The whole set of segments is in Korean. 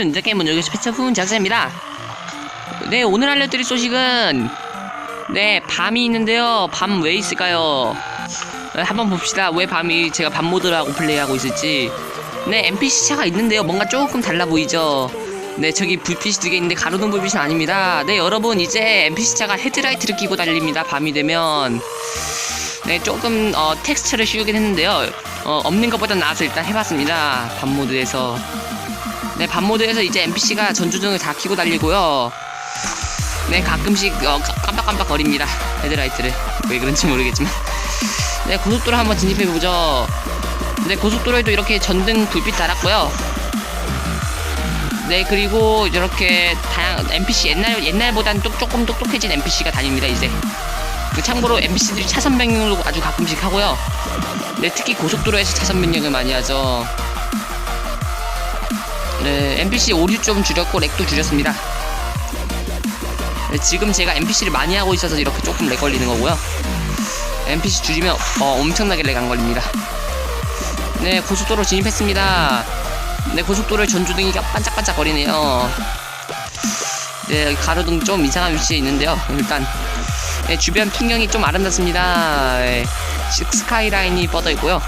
게임은 여기서 패쳐품 작사입니다. 네, 오늘 알려드릴 소식은 네, 밤이 있는데요. 밤 왜 있을까요? 네, 한번 봅시다. 왜 밤이 제가 밤 모드라고 플레이하고 있을지. 네, NPC 차가 있는데요. 뭔가 조금 달라 보이죠? 네, 저기 불빛이 두 개 있는데 가로등 불빛은 아닙니다. 네, 여러분 이제 NPC 차가 헤드라이트를 끼고 달립니다. 밤이 되면. 네, 조금 어, 텍스처를 씌우긴 했는데요. 어, 없는 것보다 나아서 일단 해봤습니다. 밤 모드에서. 네, 밤 모드에서 이제 NPC가 전조등을 다 켜고 달리고요. 네, 가끔씩 어, 깜- 깜빡깜빡 거립니다. 헤드라이트를. 왜 그런지 모르겠지만. 네, 고속도로 한번 진입해보죠. 네, 고속도로에도 이렇게 전등 불빛 달았고요. 네, 그리고 이렇게 다양 NPC 옛날 옛날보단 똑 조금 똑똑해진 NPC가 다닙니다 이제. 그 참고로 NPC들이 차선 변경을 아주 가끔씩 하고요. 네, 특히 고속도로에서 차선 변경을 많이 하죠. 네, NPC 오류 좀 줄였고 렉도 줄였습니다. 네, 지금 제가 NPC를 많이 하고 있어서 이렇게 조금 렉 걸리는 거고요. NPC 줄이면 어, 엄청나게 렉 안 걸립니다. 네, 고속도로 진입했습니다. 네, 고속도로에 전조등이 반짝반짝 거리네요. 네, 가로등 좀 이상한 위치에 있는데요. 일단 네, 주변 풍경이 좀 아름답습니다. 네, 시- 스카이라인이 뻗어 있고요.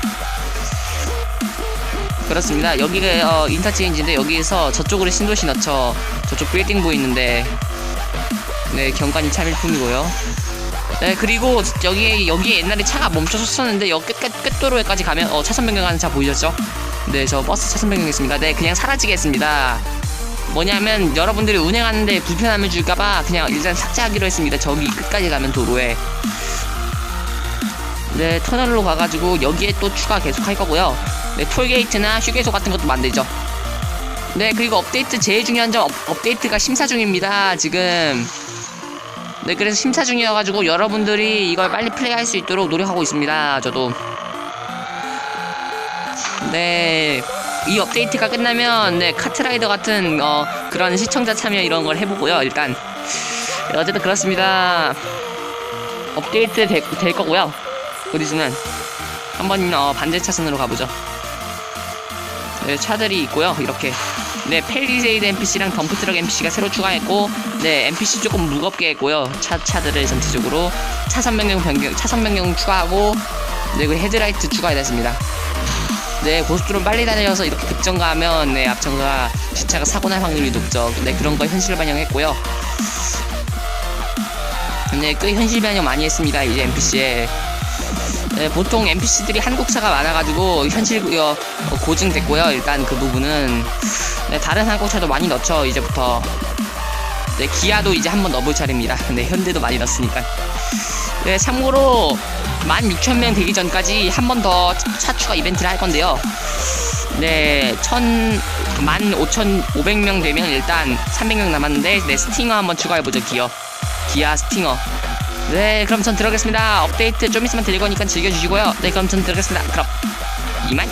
그렇습니다. 여기가 어, 인터체인지인데 여기에서 저쪽으로 신도시 넣죠. 저쪽 빌딩 보이는데 네 경관이 참 일품이고요. 네 그리고 여기 여기에 옛날에 차가 멈춰섰었는데 여기 끝도로에까지 가면 어, 차선 변경하는 차 보이셨죠? 네 저 버스 차선 변경했습니다. 네 그냥 사라지겠습니다. 뭐냐면 여러분들이 운행하는데 불편함을 줄까봐 그냥 일단 삭제하기로 했습니다. 저기 끝까지 가면 도로에 네 터널로 가가지고 여기에 또 추가 계속 할 거고요. 네 톨게이트나 휴게소 같은 것도 만들죠. 네 그리고 업데이트 제일 중요한 점 업, 업데이트가 심사 중입니다. 지금 네 그래서 심사 중이어가지고 여러분들이 이걸 빨리 플레이할 수 있도록 노력하고 있습니다. 저도 네. 이 업데이트가 끝나면 네 카트라이더 같은 어 그런 시청자 참여 이런 걸 해보고요 일단 네, 어쨌든 그렇습니다 업데이트 되, 될 거고요 곧 있으면 한번 어, 반대 차선으로 가보죠 네 차들이 있고요 이렇게 네 펠리세이드 NPC랑 덤프트럭 NPC가 새로 추가했고 네 NPC 조금 무겁게 했고요 차 차들을 전체적으로 차선 변경 변경 차선 변경 추가하고 네 그리고 헤드라이트 추가해 놨습니다 네, 고속도로 빨리 다녀서 이렇게 급정가하면 네, 앞정가 뒷차가 사고 날 확률이 높죠. 네, 그런 거 현실 반영했고요. 네, 꽤 현실 반영 많이 했습니다. 이제 NPC에. 네, 보통 NPC들이 한국차가 많아가지고 현실 어, 어, 고증됐고요. 일단 그 부분은 네, 다른 한국차도 많이 넣죠. 이제부터. 네, 기아도 이제 한번 넣어볼 차례입니다. 네, 현대도 많이 넣었으니까. 네, 참고로 16,000명 되기 전까지 한 번 더 차 추가 이벤트를 할 건데요. 네, 1,000, 15,500명 되면 일단 300명 남았는데, 네, 스팅어 한번 추가해보죠, 기어. 기아 스팅어. 네, 그럼 전 들어가겠습니다. 업데이트 좀 있으면 될 거니까 즐겨주시고요. 네, 그럼 전 들어가겠습니다. 그럼, 이만.